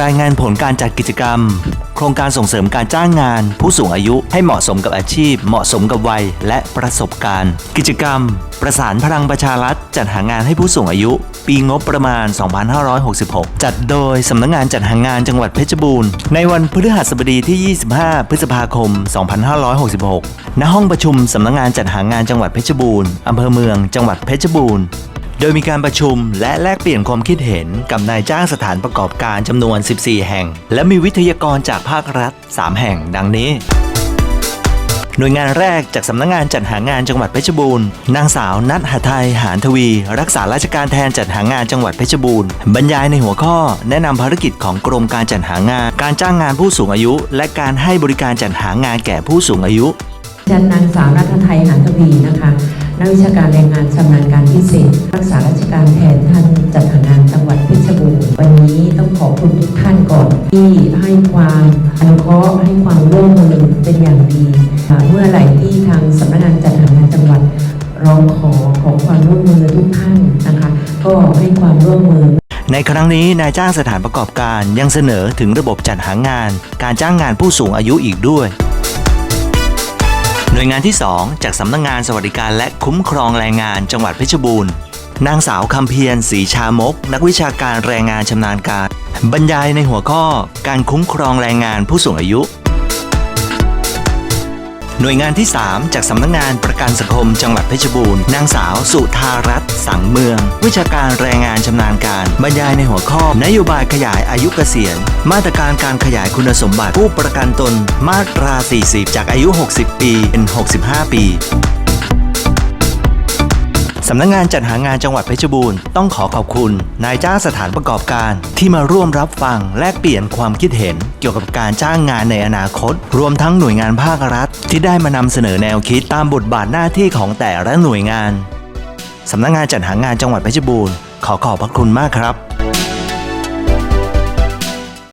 รายงานผลการจัดกิจกรรม โครงการส่งเสริมการจ้างงาน ผู้สูงอายุให้เหมาะสมกับอาชีพ เหมาะสมกับวัย และประสบการณ์ กิจกรรม ประสานพลังประชารัฐ จัดหางานให้ผู้สูงอายุ ปีงบประมาณ 2566 จัดโดยสำนักงานจัดหางานจังหวัดเพชรบูรณ์ในวันพฤหัสบดีที่ 25 พฤษภาคม 2566 ณห้องประชุมสำนักงานจัดหางานจังหวัดเพชรบูรณ์อำเภอเมืองจังหวัดเพชรบูรณ์ โดยมีการประชุมและแลกเปลี่ยนความคิดเห็นกับนายจ้างสถานประกอบการจำนวน 14 แห่ง และมีวิทยากรจากภาครัฐ 3 แห่งดังนี้หน่วยงานแรกจากสำนักงงานจัดหางานจังหวัดเพชรบูรณ์ นางสาวนัทหทัยหานทวี รักษาราชการแทนจัดหางานจังหวัดเพชรบูรณ์บรรยายในหัวข้อ แนะนำภารกิจของกรมการจัดหางาน การจ้างงานผู้สูงอายุ และการให้บริการจัดหางานแก่ผู้สูงอายุ ฉันนางสาวรัตไทยหานทวีนะคะ นักวิชาการแรงงานชำนาญการพิเศษ รักษาราชการแทนท่านจัดหางานจังหวัดเพชรบูรณ์วันนี้ต้องขอบคุณทุกท่านก่อนที่ให้ความอนุเคราะห์ให้ความร่วมมือเป็นอย่างดี เมื่อไหร่ที่ทางสำนักงานจัดหางานจังหวัดร้องขอขอความร่วมมือทุกท่านนะคะ ก็ให้ความร่วมมือในครั้งนี้นายจ้างสถานประกอบการยังเสนอถึงระบบจัดหางาน การจ้างงานผู้สูงอายุอีกด้วย หน่วยงานที่ 2 จากสำนักงงานสวัสดิการและคุ้มครองแรงงานจังหวัดเพชรบูรณ์ นางสาวคำเพียรศรีชามก นักวิชาการแรงงานชำนาญการ บรรยายในหัวข้อการคุ้มครองแรงงานผู้สูงอายุ หน่วยงานที่ 3 จากสำนักงงานประกันสังคมจังหวัดเพชรบูรณ์นางสาวสุธารัตน์สังเมือง วิชาการแรงงานชำนาญการ บรรยายในหัวข้อ นโยบายขยายอายุเกษียณ มาตรการการขยายคุณสมบัติผู้ประกันตนมาตรา 40 จากอายุ 60 ปีเป็น 65 ปีำนักงงานจัดหางานจังหวัดเพชรบูรณ์ต้องขอขอบคุณ นายจ้างสถานประกอบการ ที่มาร่วมรับฟังแลกเปลี่ยนความคิดเห็น เกี่ยวกับการจ้างงานในอนาคต รวมทั้งหน่วยงานภาครัฐ ที่ได้มานำเสนอแนวคิดตามบทบาทหน้าที่ของแต่ละหน่วยงานสำนักงานจัดหางานจังหวัดเพชรบูรณ์ขอขอบพระคุณมากครับ